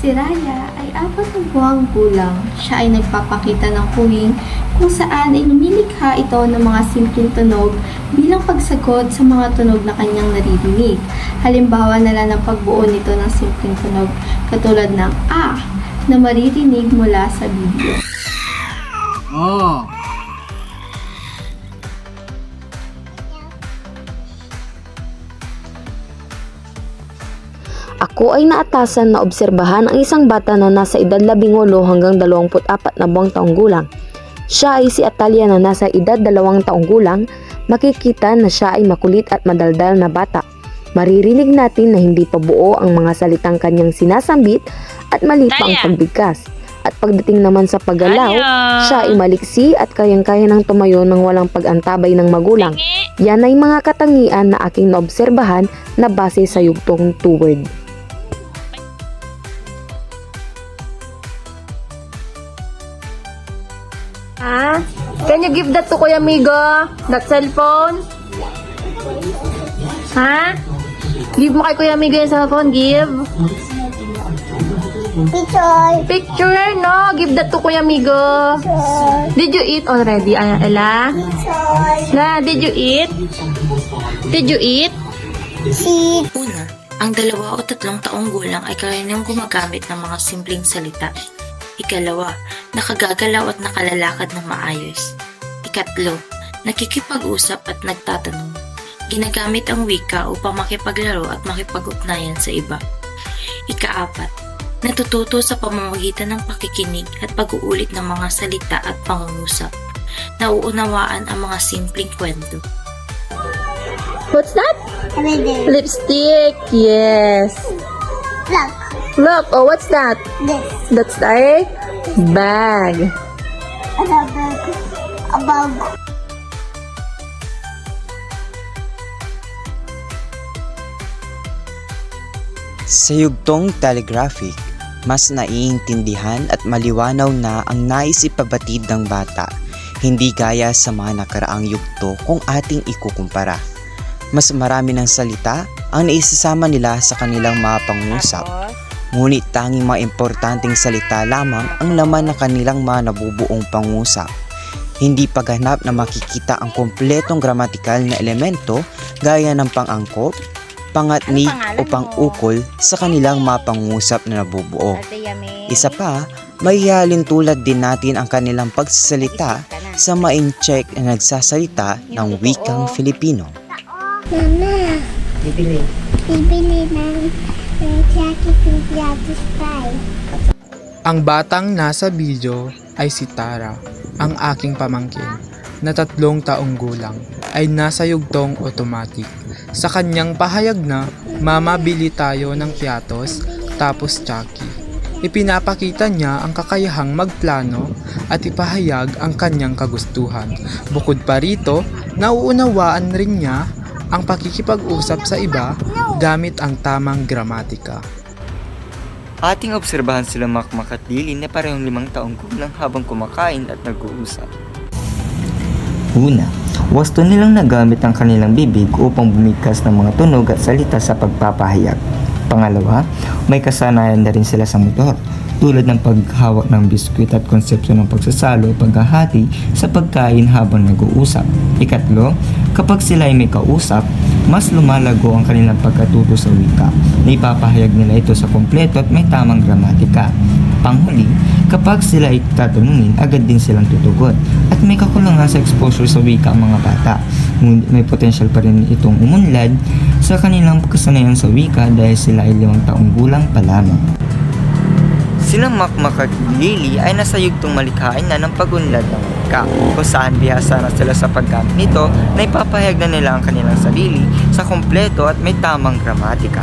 Si Raya ay apat na buwang gulang. Siya ay nagpapakita ng kuwing kung saan ay lumilikha ito ng mga simpleng tunog bilang pagsagot sa mga tunog na kanyang naririnig. Halimbawa na lang ng pagbuo nito ng simpleng tunog katulad ng ah na maririnig mula sa video. Oh. Ako ay naatasan na obserbahan ang isang bata na nasa edad 18 hanggang 24 na buwang taong gulang. Siya ay si Atalia na nasa edad 2 taong gulang. Makikita na siya ay makulit at madaldal na bata. Maririnig natin na hindi pa buo ang mga salitang kanyang sinasambit at mali pa ang pagbigkas. At pagdating naman sa paggalaw, siya ay maliksi at kayang-kaya ng tumayo ng walang pag-antabay ng magulang. Yan ay mga katangian na aking naobserbahan na base sa yugtong two-word. Can you give that to Kuya Migo? That cellphone? Ha? Give mo kay Kuya Migo yung cellphone, give. Picture. Picture, no? Give that to Kuya Migo. Did you eat already, Ella? La, did you eat? Did you eat? Si Una, ang dalawa o tatlong taong gulang ay karaniwang gumagamit ng mga simpleng salita. Ikalawa, nakagagalaw at nakalalakad ng maayos. Ikatlo, nakikipag-usap at nagtatanong. Ginagamit ang wika upang makipaglaro at makipag-ugnayan sa iba. Ikaapat, natututo sa pamamagitan ng pakikinig at pag-uulit ng mga salita at pangungusap. Nauunawaan ang mga simpleng kwento. What's that? Lipstick. Yes. Look. Look, oh, what's that? This. That's a bag. A bug. A bug. Sa yugtong telegraphic, mas naiintindihan at maliwanaw na ang nais ipabatid ng bata, hindi gaya sa mga nakaraang yugto kung ating ikukumpara. Mas marami ng salita ang naisasama nila sa kanilang mga pangusap, ngunit tanging mga importanteng salita lamang ang laman ng kanilang mga nabubuong pangusap. Hindi paghanap na makikita ang kompletong gramatikal na elemento gaya ng pang-angkop, pangatnig o pang-ukol sa kanilang mga pangusap na nabubuo. Isa pa, mahihalin tulad din natin ang kanilang pagsasalita sa main-check na nagsasalita ng wikang Filipino. Mama. Bibili. Bibili ng. Ang batang nasa video ay si Tara, ang aking pamangkin, na tatlong taong gulang, ay nasa yugtong automatic. Sa kanyang pahayag na, mamabili tayo ng piatos, tapos Chucky. Ipinapakita niya ang kakayahang magplano at ipahayag ang kanyang kagustuhan. Bukod pa rito, nauunawaan rin niya ang pakikipag-usap sa iba gamit ang tamang gramatika. Ating obserbahan sila Makmak at Lily na parehong limang taong gulang habang kumakain at nag-uusap. Una, wasto nilang nagamit ang kanilang bibig upang bumigkas ng mga tunog at salita sa pagpapahayag. Pangalawa, may kasanayan na rin sila sa motor tulad ng paghawak ng biskwit at konsepsyon ng pagsasalo o paghahati sa pagkain habang nag-uusap. Ikatlo, kapag sila ay may kausap, mas lumalago ang kanilang pagkatuto sa wika na ipapahayag nila ito sa kompleto at may tamang gramatika. Panghuli, kapag sila ay tatanungin, agad din silang tutugot at may kakulangan sa exposure sa wika ang mga bata. May potential pa rin itong umunlad sa kanilang kasanayan sa wika dahil sila ay limang taong gulang pa lamang. Silang Makmak at Lily ay nasa yugtong malikhain na ng pagunlad ng wika kung saan bihasa na sila sa paggamit nito na ipapahayag na nila ang kanilang sarili sa kompleto at may tamang gramatika.